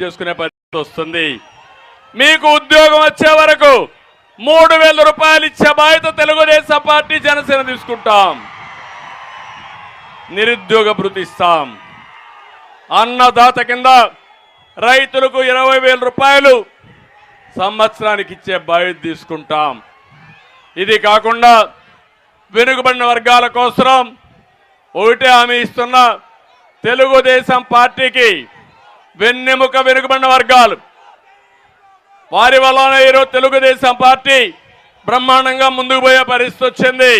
చేసుకునే పరిస్థితి వస్తుంది. మీకు ఉద్యోగం వచ్చే వరకు మూడు వేల రూపాయలు ఇచ్చే బాధ్యత తెలుగుదేశం పార్టీ జనసేన తీసుకుంటాం. నిరుద్యోగ భృతి ఇస్తాం. అన్నదాత కింద రైతులకు ఇరవై వేల రూపాయలు సంవత్సరానికి ఇచ్చే బాధ్యత తీసుకుంటాం. ఇది కాకుండా వెనుకబడిన వర్గాల కోసం ఒకటే హామీ ఇస్తున్న తెలుగుదేశం పార్టీకి వెన్నెముక వెనుకబడిన వర్గాలు. వారి వలన ఈరోజు తెలుగుదేశం పార్టీ బ్రహ్మాండంగా ముందుకు పోయే పరిస్థితి వచ్చింది.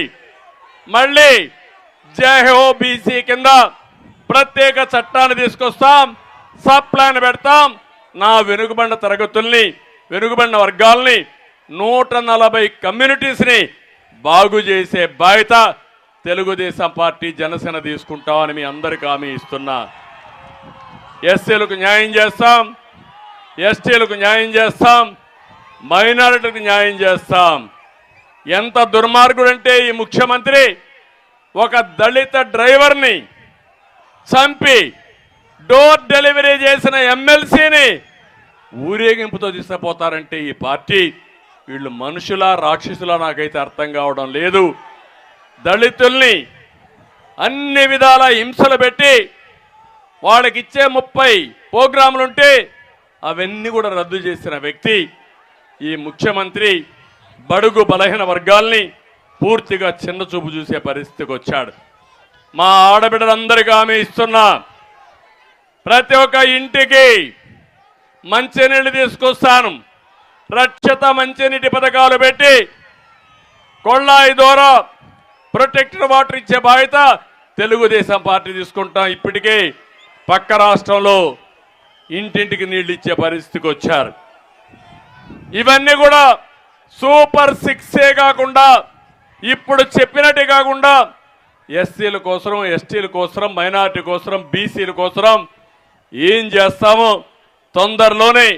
మళ్ళీ జై బీసీ కింద ప్రత్యేక చట్టాన్ని తీసుకొస్తాం సబ్ ప్లాన్ పెడతాం. నా వెనుకబడిన తరగతుల్ని వెనుకబడిన వర్గాల్ని నూట నలభై కమ్యూనిటీస్ని బాగు చేసే బాధ్యత తెలుగుదేశం పార్టీ జనసేన తీసుకుంటామని మీ అందరికీ హామీ ఇస్తున్నా. ఎస్సీలకు న్యాయం చేస్తాం ఎస్టీలకు న్యాయం చేస్తాం మైనారిటీలకు న్యాయం చేస్తాం. ఎంత దుర్మార్గుడంటే ఈ ముఖ్యమంత్రి ఒక దళిత డ్రైవర్ని చంపి డోర్ డెలివరీ చేసిన ఎమ్మెల్సీని ఊరేగింపుతో తీసుకుపోతారంటే ఈ పార్టీ వీళ్ళు మనుషులా రాక్షసులా నాకైతే అర్థం కావడం లేదు. దళితుల్ని అన్ని విధాల హింసలు పెట్టి వాళ్ళకి ఇచ్చే ముప్పై ప్రోగ్రాములుంటే అవన్నీ కూడా రద్దు చేసిన వ్యక్తి ఈ ముఖ్యమంత్రి బడుగు బలహీన వర్గాల్ని పూర్తిగా చిన్న చూపు చూసే పరిస్థితికి వచ్చాడు. మా ఆడబిడ్డలందరికీ ఆమె ఇస్తున్నా. ప్రతి ఒక్క ఇంటికి మంచినీళ్ళు తీసుకొస్తాను. రక్షత మంచినీటి పథకాలు పెట్టి కొళ్ళాయి ద్వారా ప్రొటెక్టెడ్ వాటర్ ఇచ్చే బాధ్యత తెలుగుదేశం పార్టీ తీసుకుంటాం ఇప్పటికే. పక్క రాష్ట్రంలో ఇంటింటికి నీళ్ళు ఇచ్చే పరిస్థితికి వచ్చారు. ఇవన్నీ కూడా సూపర్ సిక్సే కాకుండా ఇప్పుడు చెప్పినట్టే కాకుండా ఎస్సీల కోసం ఎస్టీల కోసం మైనారిటీ కోసం బీసీల కోసం ఏం చేస్తామో తొందరలోనే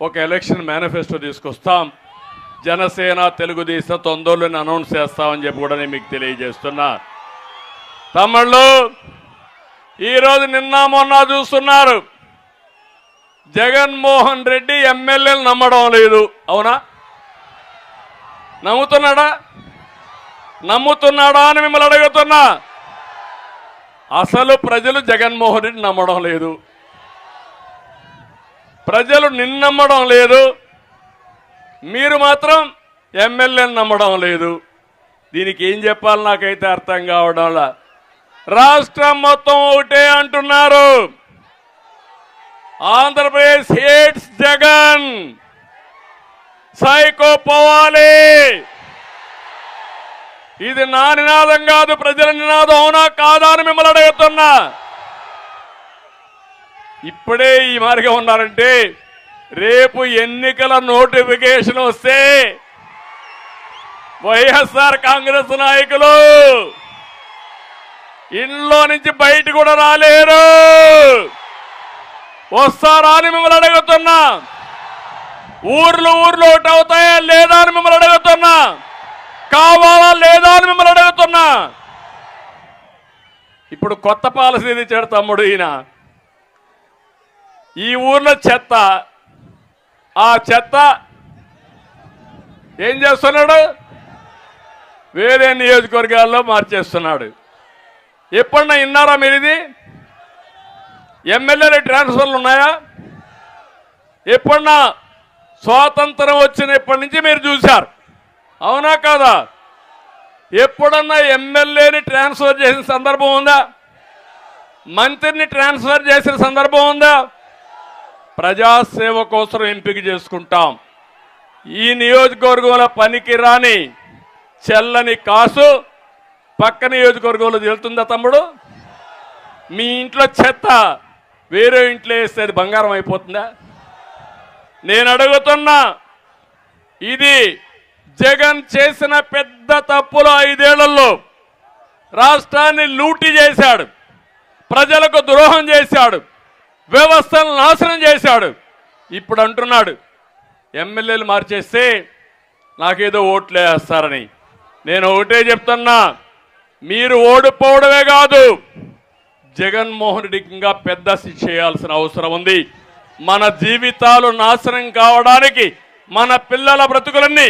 ఒక ఎలక్షన్ మేనిఫెస్టో తీసుకొస్తాం. జనసేన తెలుగుదేశం తొందరలోనే అనౌన్స్ చేస్తామని చెప్పి కూడా నేను మీకు తెలియజేస్తున్నా. తమ్ముళ్ళు ఈరోజు నిన్న మొన్న చూస్తున్నారు. జగన్మోహన్ రెడ్డి ఎమ్మెల్యేలు నమ్మడం లేదు. అవునా? నమ్ముతున్నాడా? నమ్ముతున్నాడా అని మిమ్మల్ని అడుగుతున్నా. అసలు ప్రజలు జగన్మోహన్ రెడ్డి నమ్మడం లేదు. ప్రజలు నిన్నమ్మడం లేదు. మీరు మాత్రం ఎమ్మెల్యేని నమ్మడం లేదు. దీనికి ఏం చెప్పాలి నాకైతే అర్థం కావడంలా రాష్ట్రం మొత్తం ఒకటే అంటున్నారు. ఆంధ్రప్రదేశ్ హేట్స్ జగన్. సైకో పోవాలి. ఇది నా నినాదం కాదు ప్రజల నినాదం అవునా కాదా అని మిమ్మల్ని అడుగుతున్నా. ఇప్పుడే ఈ మార్గం ఉన్నారంటే రేపు ఎన్నికల నోటిఫికేషన్ వస్తే వైఎస్ఆర్ కాంగ్రెస్ నాయకులు ఇంట్లో నుంచి బయట కూడా రాలేరు. వస్తారా అని మిమ్మల్ని అడుగుతున్నా. ఊర్లు ఊర్లు ఒకటి అవుతాయా లేదా అని మిమ్మల్ని అడుగుతున్నా. కావాలా లేదా అని మిమ్మల్ని అడుగుతున్నా. ఇప్పుడు కొత్త పాలసీ తెచ్చాడు తమ్ముడు ఈయన. ఈ ఊర్లో చెత్త. ఆ చెత్త ఏం చేస్తున్నాడు? వేరే నియోజకవర్గాల్లో మార్చేస్తున్నాడు. ఎప్పుడన్నా విన్నారా మీరు ఇది? ఎమ్మెల్యేల ట్రాన్స్ఫర్లు ఉన్నాయా? ఎప్పుడన్నా స్వాతంత్రం వచ్చినప్పటి నుంచి మీరు చూశారు? అవునా కాదా? ఎప్పుడన్నా ఎమ్మెల్యేని ట్రాన్స్ఫర్ చేసిన సందర్భం ఉందా? మంత్రిని ట్రాన్స్ఫర్ చేసిన సందర్భం ఉందా? ప్రజాసేవ కోసం ఎంపిక చేసుకుంటాం. ఈ నియోజకవర్గంలో పనికి రాని చెల్లని కాసు పక్క నియోజకవర్గంలో వెళ్తుందా తమ్ముడు? మీ ఇంట్లో చెత్త వేరే ఇంట్లో వేస్తే అది బంగారం అయిపోతుందా? నేను అడుగుతున్నా ఇది జగన్ చేసిన పెద్ద తప్పులు ఐదేళ్ళలో రాష్ట్రాన్ని లూటీ చేశాడు ప్రజలకు ద్రోహం చేశాడు వ్యవస్థను నాశనం చేశాడు. ఇప్పుడు అంటున్నాడు ఎమ్మెల్యేలు మార్చేస్తే నాకేదో ఓట్లు వేస్తారని. నేను ఒకటే చెప్తున్నా మీరు ఓడిపోవడమే కాదు జగన్మోహన్ రెడ్డికి ఇంకా పెద్ద శిక్ష చేయాల్సిన అవసరం ఉంది. మన జీవితాలు నాశనం కావడానికి మన పిల్లల బ్రతుకులన్నీ